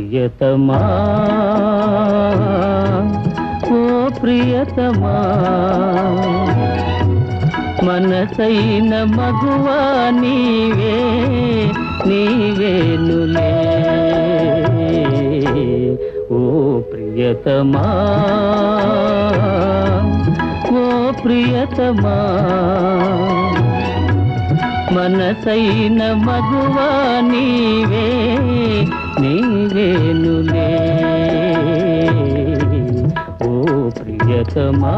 ప్రియతమా? ఓ ప్రియతమా? మనసైన మగువా నీవే నీవేనులే ఓ ప్రియతమా? ఓ ప్రియతమా? మనసైన మగువా నీవే ప్రియతమా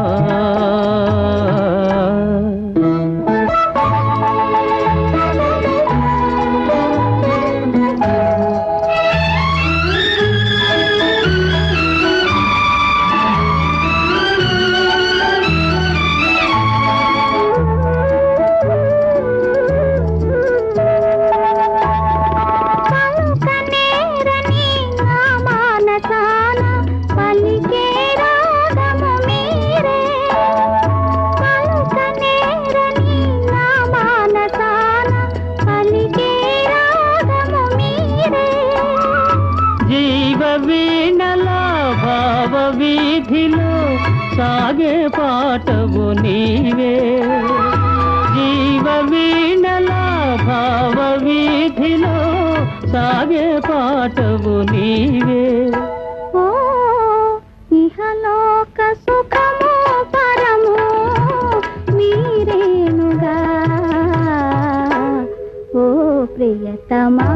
వీధిలో సాగే పాటవు నీవే. జీవ వీణలా భావ వీధిలో సాగే పాటవు నీవే. ఓ ఇహలోక సుఖము పరము మీరేనుగా? ఓ ప్రియతమా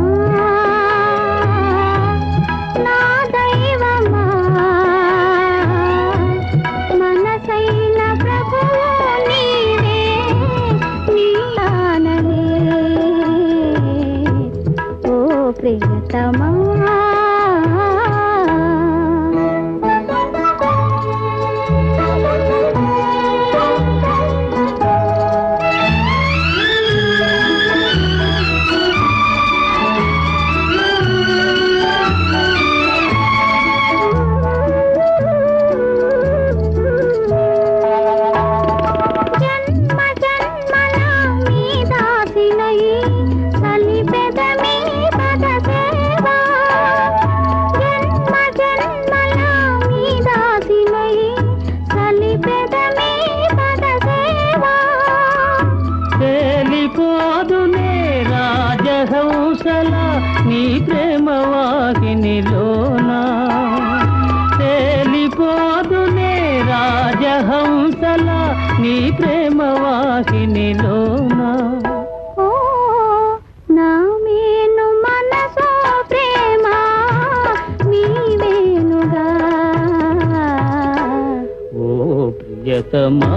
ప్రియతమా రాజహంసల నీ ప్రేమ వాహినిలోనా? తేలిపోదునే రాజహంసల నీ ప్రేమ వాహినిలోనా? ప్రియతమా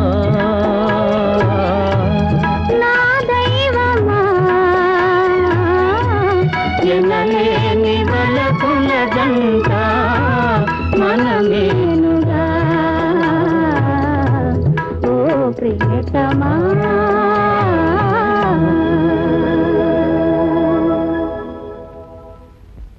सजन